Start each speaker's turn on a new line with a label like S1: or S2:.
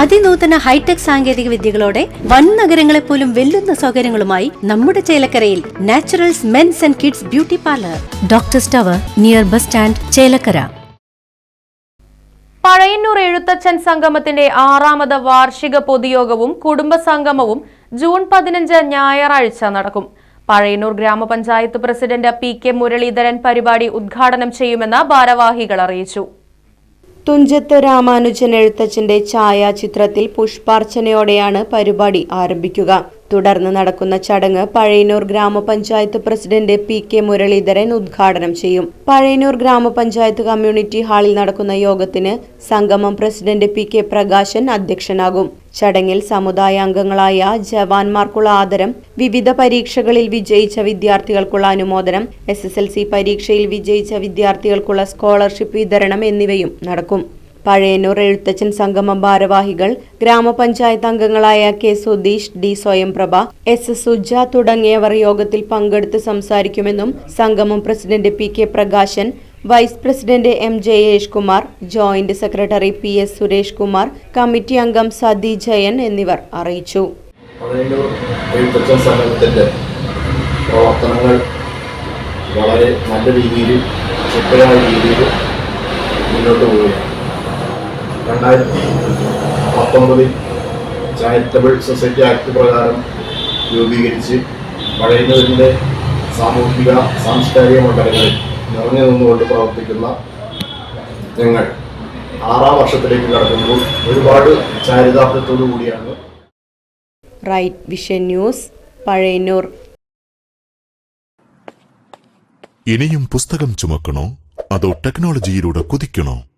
S1: അതിനൂതന hi tech സാങ്കേതിക വിദ്യകളോടെ വൻ നഗരങ്ങളെ പോലും വെല്ലുന്ന സൗകര്യങ്ങളുമായി നമ്മുടെ ചേലക്കരയിൽ naturals men's and kids beauty parlour. Doctor സ്റ്റവർ near bus stand Chelakkara.
S2: Pazhayannur Ezhuthachan സംഗമത്തിന്റെ ആറാമത് വാർഷിക പൊതുയോഗവും കുടുംബ സംഗമവും ജൂൺ പതിനഞ്ച് ഞായറാഴ്ച നടക്കും. പഴയന്നൂർ ഗ്രാമപഞ്ചായത്ത് പ്രസിഡന്റ് പി കെ മുരളീധരൻ പരിപാടി ഉദ്ഘാടനം ചെയ്യുമെന്ന് ഭാരവാഹികൾ അറിയിച്ചു.
S3: തുഞ്ചത്ത് രാമാനുജൻ എഴുത്തച്ഛന്റെ ഛായാചിത്രത്തിൽ പുഷ്പാർച്ചനയോടെയാണ് പരിപാടി ആരംഭിക്കുക. തുടർന്ന് നടക്കുന്ന ചടങ്ങ് പഴയന്നൂർ ഗ്രാമപഞ്ചായത്ത് പ്രസിഡന്റ് പി കെ മുരളീധരൻ ഉദ്ഘാടനം ചെയ്യും. പഴയന്നൂർ ഗ്രാമപഞ്ചായത്ത് കമ്മ്യൂണിറ്റി ഹാളിൽ നടക്കുന്ന യോഗത്തിന് സംഗമം പ്രസിഡന്റ് പി കെ പ്രകാശൻ അധ്യക്ഷനാകും. ചടങ്ങിൽ സമുദായ അംഗങ്ങളായ ജവാന്മാർക്കുള്ള ആദരം വിവിധ പരീക്ഷകളിൽ വിജയിച്ച വിദ്യാർത്ഥികൾക്കുള്ള അനുമോദനം എസ് പരീക്ഷയിൽ വിജയിച്ച വിദ്യാർത്ഥികൾക്കുള്ള സ്കോളർഷിപ്പ് വിതരണം എന്നിവയും നടക്കും. പഴയന്നൂർ എഴുത്തച്ഛൻ സംഗമം ഭാരവാഹികൾ ഗ്രാമപഞ്ചായത്ത് അംഗങ്ങളായ K Sudheesh D Swayamprabha S Suja തുടങ്ങിയവർ യോഗത്തിൽ പങ്കെടുത്ത് സംസാരിക്കുമെന്നും സംഗമം president P K Prakashan vice president M Jayesh Kumar joint secretary P S Suresh Kumar committee അംഗം സതി ജയൻ എന്നിവർ അറിയിച്ചു.
S4: പ്രവർത്തനങ്ങൾ വളരെ നല്ല രീതിയിൽ ചിട്ടയായ രീതിയിൽ മുന്നോട്ട് പോവുകയാണ്. രണ്ടായിരത്തി പത്തൊമ്പതിൽ ചാരിറ്റബിൾ സൊസൈറ്റി ആക്ട് പ്രകാരം രൂപീകരിച്ച് പഴയുന്നതിന്റെ സാമൂഹിക സാംസ്കാരിക മണ്ഡലങ്ങളിൽ നിറഞ്ഞു നിന്നുകൊണ്ട് പ്രവർത്തിക്കുന്ന ഞങ്ങൾ ആറാം വർഷത്തിലേക്ക് കടക്കുമ്പോൾ ഒരുപാട് ചാരിതാർത്ഥ്യത്തോടു കൂടിയാണ്.
S3: Right vision news Pazhayannur.
S5: ഇനിയും പുസ്തകം ചുമക്കണോ? അതോ ടെക്നോളജിയിലൂടെ കുതിക്കണോ?